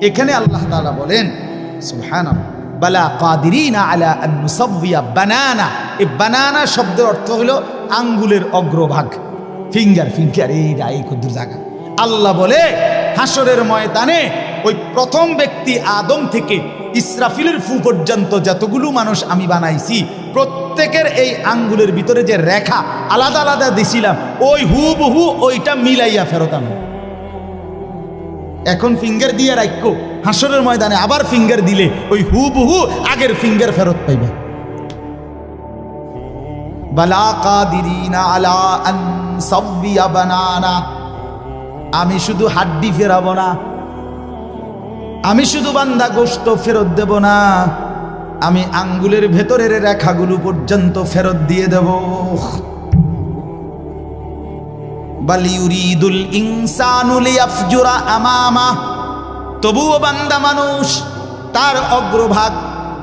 এখানে আল্লাহ তাআলা বলেন, সুবহানাল্লাহ, বালা কাদিরিনা আলা আন বানানা। এই বানানা শব্দের অর্থ হলো আঙ্গুলের অগ্রভাগ ফিঙ্গার ফিঙ্গার এই রাই কুদ্দুর জায়গা। আল্লাহ বলে, হাসরের ময়দানে ওই প্রথম ব্যক্তি আদম থেকে ইসরাফিলের ফু পর্যন্ত যতগুলো মানুষ আমি বানাইছি, প্রত্যেকের এই আঙ্গুলের ভিতরে যে রেখা আলাদা আলাদা দিছিলাম, ওই হুবহু ওইটা মিলাইয়া ফেরত আমি এখন ফিঙ্গার দিয়ে রাখো হাসরের ময়দানে আবার ফিঙ্গার দিলে ওই হুবহু আগের ফিঙ্গার ফেরত পাইবে। আমি শুধু হাড্ডি ফেরাবো না। আমি শুধু বান্দা গোস্ত ফেরত দেব না। আমি আঙ্গুলের ভেতরের রেখাগুলো পর্যন্ত ফেরত দিয়ে দেব। বালিউরিদুল ইনসানুল ইয়াফজুরা আমামা। তবুও বান্দা মানুষ, তার অগ্রভাগ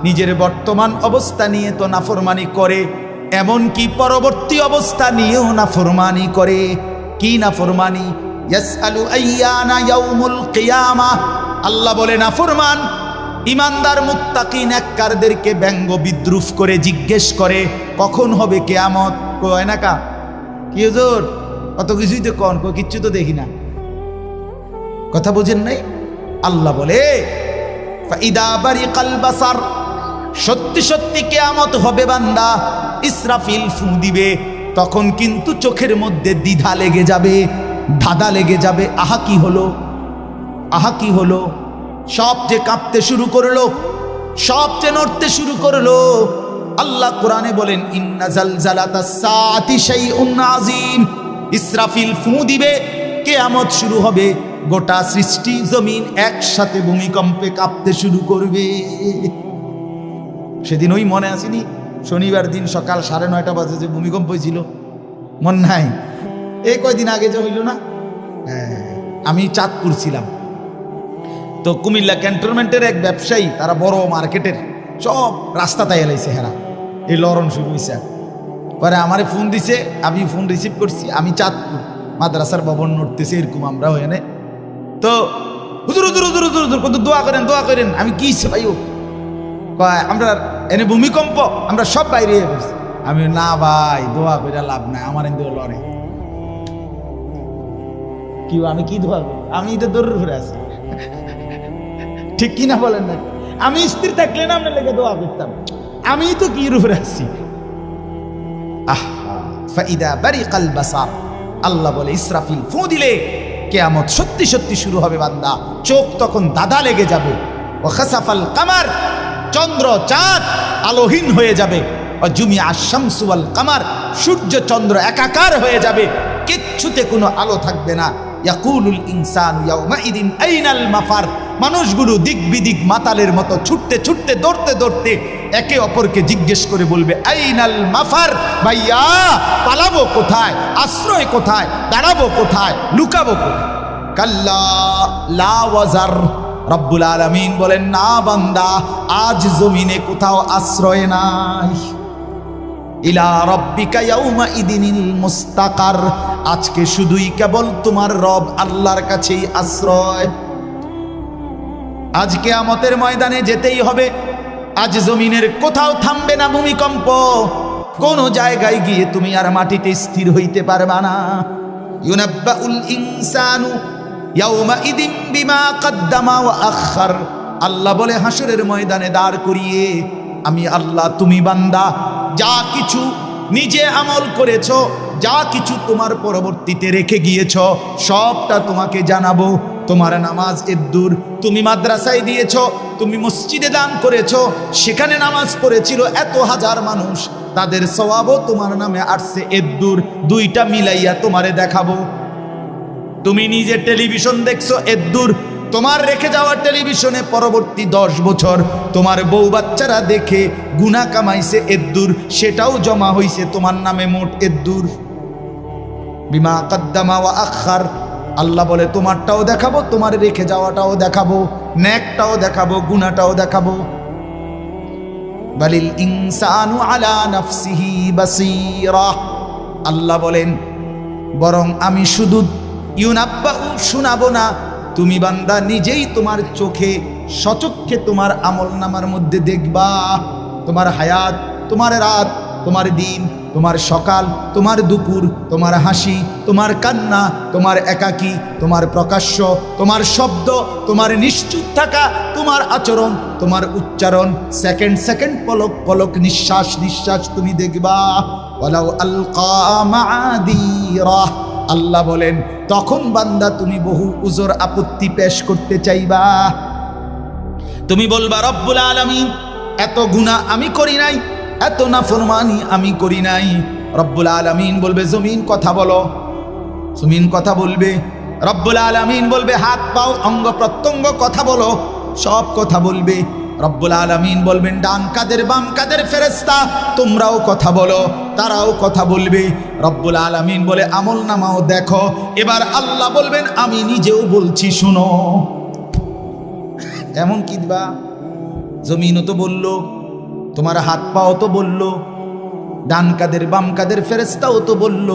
নিজের বর্তমান অবস্থা নিয়ে তো নাফরমানি করে, এমনকি পরবর্তী অবস্থা নিয়েও নাফরমানি করে। কি নাফরমানি? আল্লাহ বলে, নাফরমান, ইমানদার মুত্তাকিন এককারদেরকে ব্যঙ্গ বিদ্রুপ করে জিজ্ঞেস করে, কখন হবে কেয়ামত? কয় না কা? কি কত কিছুই তো কন, কই কিচ্ছু তো দেখি না। কথা বুঝেন নাই? আল্লাহ বলে সত্যি সত্যি কেয়ামত হবে বান্দা, ইসরাফিল ফু দিবে, তখন কিন্তু চোখের মধ্যে দ্বিধা লেগে যাবে, ধাঁধা লেগে যাবে, আহা কি হলো? আহা কি হলো? সব যে কাঁপতে শুরু করল, সব যে নড়তে শুরু করল, আল্লাহ কোরআনে বলেন, ইন্না জালজালাতা সাআতি শাইউন আযীম। ইসরাফিল ফু দিবে, কেয়ামত শুরু হবে। গোটা সৃষ্টি জমিন একসাথে ভূমিকম্পে কাঁপতে শুরু করবে। সেদিন ওই মনে আসেনি, শনিবার দিন সকাল সাড়ে নয়টা বাজে যে ভূমিকম্প হয়েছিল। মন নাই এই কয়দিন আগে যে হইল না? হ্যাঁ আমি চাঁদপুর ছিলাম। তো কুমিল্লা ক্যান্টনমেন্টের এক ব্যবসায়ী, তারা বড় মার্কেটের, সব রাস্তা তাই এলাইছে হেরা। এই লরণ শুরু হয়েছে পরে আমারে ফোন দিছে, আমি ফোন রিসিভ করছি, আমি চাঁদপুর মাদ্রাসার ভবন নড়তেছে, এরকম আমরা এনে তো হুজুর হুজুর হুজুর হুজুর হুজুর কত দোয়া করেন দোয়া করেন। আমি কি ভাই কয়, আমরা এনে ভূমিকম্প, আমরা সব বাইরে হয়ে পড়ছি। আমি না ভাই, দোয়া করে লাভ নাই, আমার এনে লড়ে। কি আমি কি দোয়া করব? আমি এটা দৌড়ের ঘুরে আছি। ঠিক কি না বলেন না আমি স্ত্রী থাকলে না আপনার লেগে দোয়া করতাম। আমি তো কি রূপে আছি? ফাইদা বারিকাল বাসার। আল্লাহ বলে, ইসরাফিল, ফু দিলে কেয়ামত সত্যি সত্যি শুরু হবে বান্দা। চোখ তখন দাদা লেগে যাবে। ও খাসাফাল কামার, চন্দ্র চাঁদ আলোহীন হয়ে যাবে। ও জুমি আশামসুয়াল কামার, সূর্য চন্দ্র একাকার হয়ে যাবে। কিচ্ছুতে কোনো আলো থাকবে না। ইয়াকুলুল ইনসান ইয়াউমাইদিন আইনাল মাফার। মানুষগুলো দিক বিদিক মাতালের মতো ছুটতে ছুটতে, দৌড়তে দৌড়তে একে অপরকে জিজ্ঞেস করে বলবে, আইনাল মাফার? ভাইয়া, পালাবো কোথায়? আশ্রয় কোথায়? দাঁড়াবো কোথায়? লুকাবো কাল্লা লা ওয়াজার। রব্বুল আলামিন বলেন, না বান্দা, আজ জমিনে কোথাও আশ্রয় নাই। ইলা রব্বিকা ইয়াউমা ইদিনিল মুস্তাকার। আজকে শুধুই কেবল তোমার রব আল্লাহর কাছেই আশ্রয়। আজকে আমতের ময়দানে যেতেই হবে। আজ জমিনের কোথাও থামবে না ভূমিকম্প। কোন জায়গায় গিয়ে তুমি আর মাটিতে স্থির হইতে পারবা না। ইউনাব্বাউল ইনসানু ইয়াউমা ইদিম বিমা কদ্দামা ওয়া আখার আল্লাহ বলে, হাসরের ময়দানে দাঁড় করিয়ে আমি আল্লাহ, তুমি বান্দা, যা কিছু নিজে আমল করেছ, যা কিছু তোমার পরবর্তীতে রেখে গিয়েছ, সবটা তোমাকে জানাব। তোমার নামাজ এদ্দুর তুমি মাদ্রাসায় দিয়েছ তুমি মসজিদে দান করেছ, সেখানে নামাজ পড়েছিল এত হাজার মানুষ, তাদের সওয়াবও তোমার নামে আসছে এদ্দুর, দুইটা মিলাইয়া তোমারে দেখাবো। তুমি নিজে টেলিভিশন দেখছ এদ্দুর, তোমার রেখে যাওয়া টেলিভিশনে পরবর্তী দশ বছর, তোমার বউ বাচ্চারা দেখে গুনা কামাইছে এদ্দুর, সেটাও জমা হইছে তোমার নামে মোট এদ্দুর। বিমা কদ্দামা ওয়া আখার আল্লাহ বলে, তোমারটাও দেখাবো, তোমার রেখে যাওয়াটাও দেখাবো, ন্যাকটাও দেখাবো গুনাটাও দেখাবো। বালিল ইনসানু আলা নাফসিহি বাসীরা। আল্লাহ বলেন, বরং আমি শুধু ইউনাব্বা শোনাবো না, তুমি বান্দা নিজেই তোমার চোখে সচক্ষে তোমার আমল নামার মধ্যে দেখবা। তোমার হায়াত, তোমার রাত তোমার দিন, তোমার সকাল, তোমার দুপুর, তোমার হাসি, তোমার কান্না, তোমার একাকী, তোমার প্রকাশ্য, তোমার শব্দ, তোমার নিশ্চুপ থাকা, তোমার আচরণ, তোমার উচ্চারণ। সেকেন্ড সেকেন্ড পলক পলক, নিঃশ্বাস নিঃশ্বাস তুমি দেখবা। ওয়ালাউ আলকা মাআদিরা। আল্লাহ বলেন, তখন বান্দা তুমি বহু উজোর আপত্তি পেশ করতে চাইবা। তুমি বলবা, রব্বুল আলামিন, এত গুনাহ আমি করি নাই। এত নাফরমানি আমি করি নাই। রব্বুল আলামিন বলবে, জমিন কথা বলো। জমিন কথা বলবে। রব্বুল আলামিন বলবে, হাত পাও, অঙ্গ প্রত্যঙ্গ কথা বলো। সব কথা বলবে। রব্বুল আলামিন বলবেন, ডান কাদের, বাম কাদের ফেরেস্তা তোমরাও কথা বলো। তারাও কথা বলবে। রব্বুল আলামিন বলে, আমল নামাও দেখো। এবার আল্লাহ বলবেন, আমি নিজেও বলছি, শুনো। এমন কি দিবা? জমিনও তো বলল। তোমার হাত পাও তো বলল, ডান কাদের বাম কাদের ফেরেস্তাও তো বলল,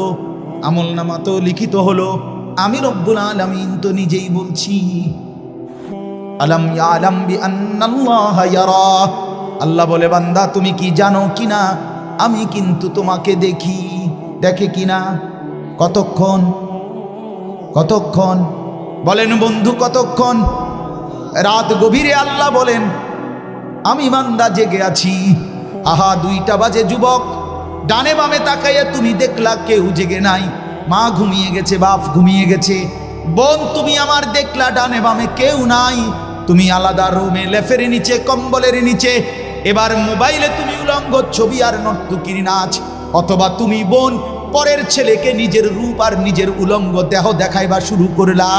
আমল নামা তো লিখিত হলো, আমি রব্বুল আলামিন তো নিজেই বলছি। আলম ইয়ালাম বি আল্লাহ বলে, বান্দা, তুমি কি জানো কিনা? আমি কিন্তু তোমাকে দেখি। দেখে কিনা? কতক্ষণ? কতক্ষণ? বলেন বন্ধু, কতক্ষণ? রাত গভীরে আল্লাহ বলেন আমি বান্দা জেগে আছি। আহা, দুইটা বাজে যুবক। ডানে বামে তাকাইয়া তুমি দেখলা কেউ জেগে নাই। মা ঘুমিয়ে গেছে, বাপ ঘুমিয়ে গেছে। বোন, তুমি আমার দেখলা ডানে বামে কেউ নাই। তুমি আলাদা রুমে লেফের নিচে, কম্বলের নিচে। এবার মোবাইলে তুমি উলঙ্গ ছবি আর নর্তকির নাচ। অথবা তুমি বোন, পরের ছেলেকে নিজের রূপ আর নিজের উলঙ্গ দেহ দেখাইবা শুরু করলা।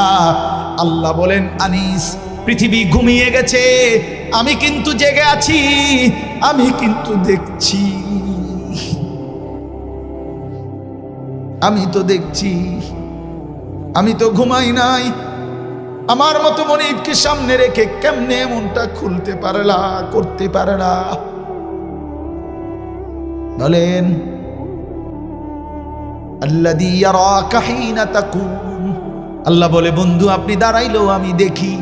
আল্লাহ বলেন, আনিস পৃথিবী ঘুমিয়ে গেছে। আমি কিন্তু জেগে আছি, আমি কিন্তু দেখছি। আমি তো দেখছি, আমি তো ঘুমাই নাই। আমার মতো মনিবকে সামনে রেখে কেমনে মনটা খুলতে পারলা, করতে পারলা? বলেন আল্লাহ বলে, বন্ধু, আপনি দাঁড়াইলেও আমি দেখি।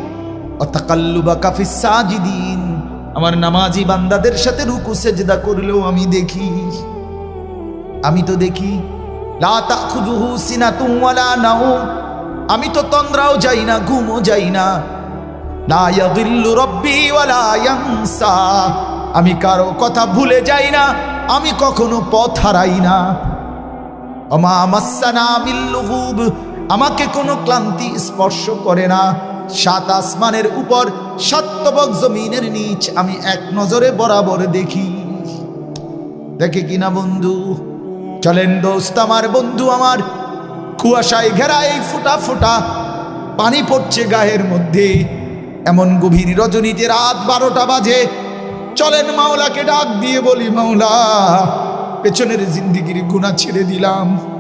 অতাকাল্লুবা সাজিদিন। আমার নামাজি বান্দাদের সাথে রুকু, সেজদা করলেও আমি দেখি। আমি তো দেখি আমি তো তন্দ্রাও যাই না, ঘুমও যাই না। আমি কারও কথা ভুলে যাই না, আমি কখনো পথ হারাই না। আমাকে কোনো ক্লান্তি স্পর্শ করে না। সাত আসমানের উপর সত্যবক জমিনের নিচ আমি এক নজরে বরাবর দেখি। দেখে কিনা বন্ধু? চলেন দোস্ত আমার বন্ধু আমার। কুয়াশায় ঘেরা এই ফুটা ফুটা পানি পড়ছে গায়ের মধ্যে। এমন গভীর রজনীতে রাত বারোটা বাজে। চলেন মাওলাকে ডাক দিয়ে বলি, মাওলা, পেছনের জিন্দিগির গুণা ছেড়ে দিলাম।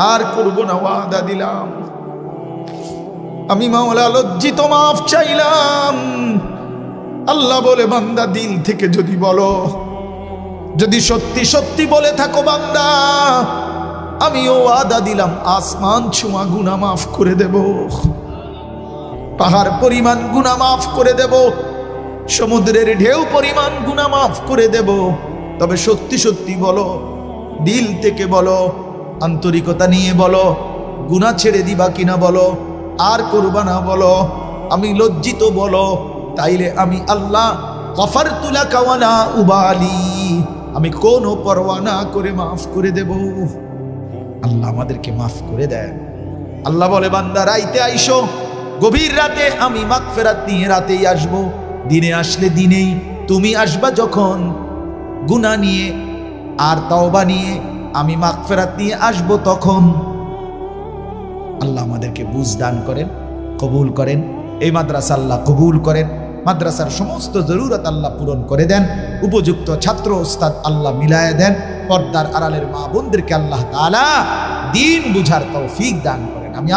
আর করব না ওয়াদা দিলাম। আমি মাওলা, লজ্জিত মাফ চাইলাম। আল্লাহ বলে, বান্দা, দিল থেকে যদি বলো, যদি সত্যি সত্যি বলে থাকো বান্দা, আমিও ওয়াদা দিলাম, আসমান ছোঁয়া গুনা মাফ করে দেব। পাহাড় পরিমাণ গুনা মাফ করে দেব। সমুদ্রের ঢেউ পরিমাণ গুনা মাফ করে দেব। তবে সত্যি সত্যি বলো, দিল থেকে বলো আন্তরিকতা নিয়ে বলো গুনা ছেড়ে দিবা কিনা বলো, আর করবা না বলো, আমি লজ্জিত বলো, তাইলে আমি আল্লাহ কফার তুলা কাওয়ানা উবালি, আমি কোনো পরোয়া না করে মাফ করে দেব। আল্লাহ আমাদেরকে মাফ করে দেন। আল্লাহ বলে, বান্দা, রাইতে আইসো, গভীর রাতে আমি মাগ ফেরাত নিয়ে রাতেই আসব। দিনে আসলে দিনেই তুমি আসবা যখন গুণা নিয়ে আর তওবা নিয়ে আমি মাগফেরাত নিয়ে আসব তখন। আল্লাহ আমাদেরকে বুঝ দান করেন, কবুল করেন, এই মাদ্রাসা আল্লাহ কবুল করেন, মাদ্রাসার সমস্ত জরুরত আল্লাহ পূরণ করে দেন, উপযুক্ত ছাত্র ওস্তাদ আল্লাহ মিলায় দেন, পর্দার আড়ালের মা বোনদেরকে আল্লাহ তালা দিন বুঝার তৌফিক দান করেন। আমি